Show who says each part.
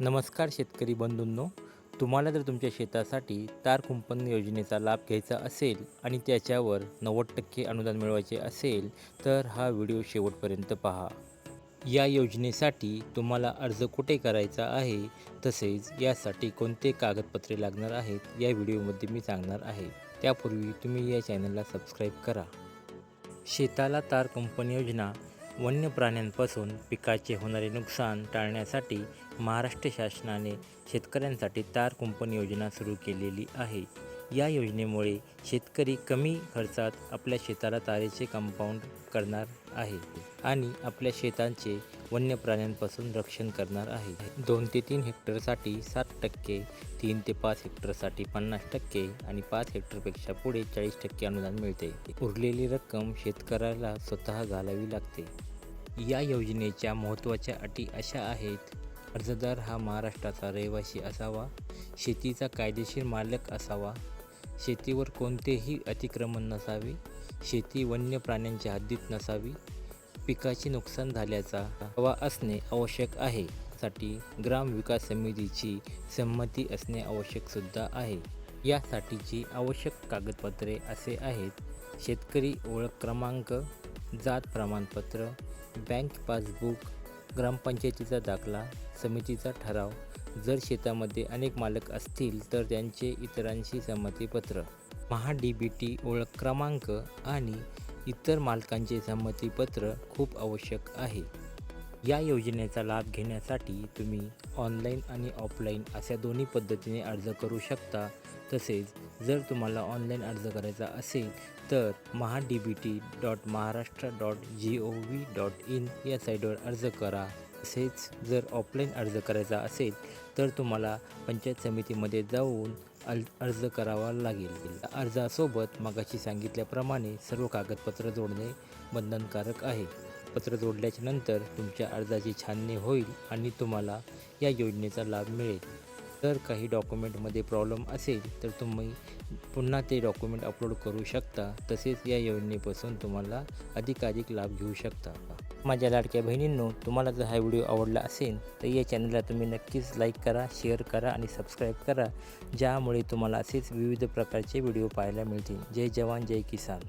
Speaker 1: नमस्कार शेतकरी बंधूंनो. तुम्हाला जर तुमच्या शेतासाठी तार कुंपण योजनेचा लाभ घ्यायचा असेल आणि त्याच्यावर नव्वद टक्के अनुदान मिळवायचे असेल तर हा व्हिडिओ शेवटपर्यंत पहा. या योजनेसाठी तुम्हाला अर्ज कुठे करायचा आहे तसेच यासाठी कोणते कागदपत्रे लागणार आहेत या व्हिडिओमध्ये मी सांगणार आहे. त्यापूर्वी तुम्ही या चॅनलला सबस्क्राईब करा. शेताला तार कुंपण योजना वन्य प्राण्यांपासून पिकाचे होणारे नुकसान टाळण्यासाठी महाराष्ट्र शासनाने शेतकऱ्यांसाठी तार कुंपण योजना सुरू केलेली आहे. या योजनेमुळे शेतकरी कमी खर्चात आपल्या शेताला तारेचे कंपाऊंड करणार आहे आणि आपल्या शेतांचे वन्य प्राण्यांपासून रक्षण करणार आहे. दोन ते तीन हेक्टरसाठी सात टक्के तीन ते पाच हेक्टरसाठी पन्नास टक्के आणि पाच हेक्टरपेक्षा पुढे चाळीस टक्के अनुदान मिळते. उरलेली रक्कम शेतकऱ्याला स्वतः घालावी लागते. या योजनेच्या महत्त्वाच्या अटी अशा आहेत. अर्जदार हा महाराष्ट्राचा रहिवासी असावा. शेतीचा कायदेशीर मालक असावा. शेतीवर कोणतेही अतिक्रमण नसावे. शेती वन्य प्राण्यांच्या हद्दीत नसावी. पिकाचे नुकसान झाल्याचा हवा असणे आवश्यक आहे. साठी ग्रामविकास समितीची संमती असणे आवश्यक सुद्धा आहे. यासाठीची आवश्यक कागदपत्रे असे आहेत. शेतकरी ओळख क्रमांक जात प्रमाणपत्र बँक पासबुक ग्रामपंचायतीचा दाखला समितीचा ठराव. जर शेतामध्ये अनेक मालक असतील तर त्यांचे इतरांशी संमतीपत्र. महा डी बी टी ओळख क्रमांक आणि इतर मालकांचे संमतीपत्र खूप आवश्यक आहे. या योजनेचा लाभ घेण्यासाठी तुम्ही ऑनलाईन आणि ऑफलाईन अशा दोन्ही पद्धतीने अर्ज करू शकता. तसेच जर तुम्हाला ऑनलाईन अर्ज करायचा असेल तर Maha D B T dot Maharashtra dot G O V dot in या साईटवर अर्ज करा. तसेच जर ऑफलाईन अर्ज करायचा असेल तर तुम्हाला पंचायत समितीमध्ये जाऊन अल अर्ज करावा लागेल. अर्जासोबत मगाशी सांगितल्याप्रमाणे सर्व कागदपत्र जोडणे बंधनकारक आहे. पत्र जोडल्याच्या नंतर तुमच्या अर्जाची छाननी होईल आणि तुम्हाला या योजनेचा लाभ मिळेल. जर काही डॉक्युमेंटमध्ये प्रॉब्लेम असेल तर तुम्ही पुन्हा ते डॉक्युमेंट अपलोड करू शकता. तसेच या योजनेपासून तुम्हाला अधिकाधिक लाभ घेऊ शकता. माझ्या लाडक्या बहिणींनो तुम्हाला जर हा व्हिडिओ आवडला असेल तर या चॅनलला तुम्ही नक्कीच लाईक करा शेअर करा आणि सबस्क्राईब करा. ज्यामुळे तुम्हाला असेच विविध प्रकारचे व्हिडिओ पाहायला मिळतील. जय जवान जय किसान.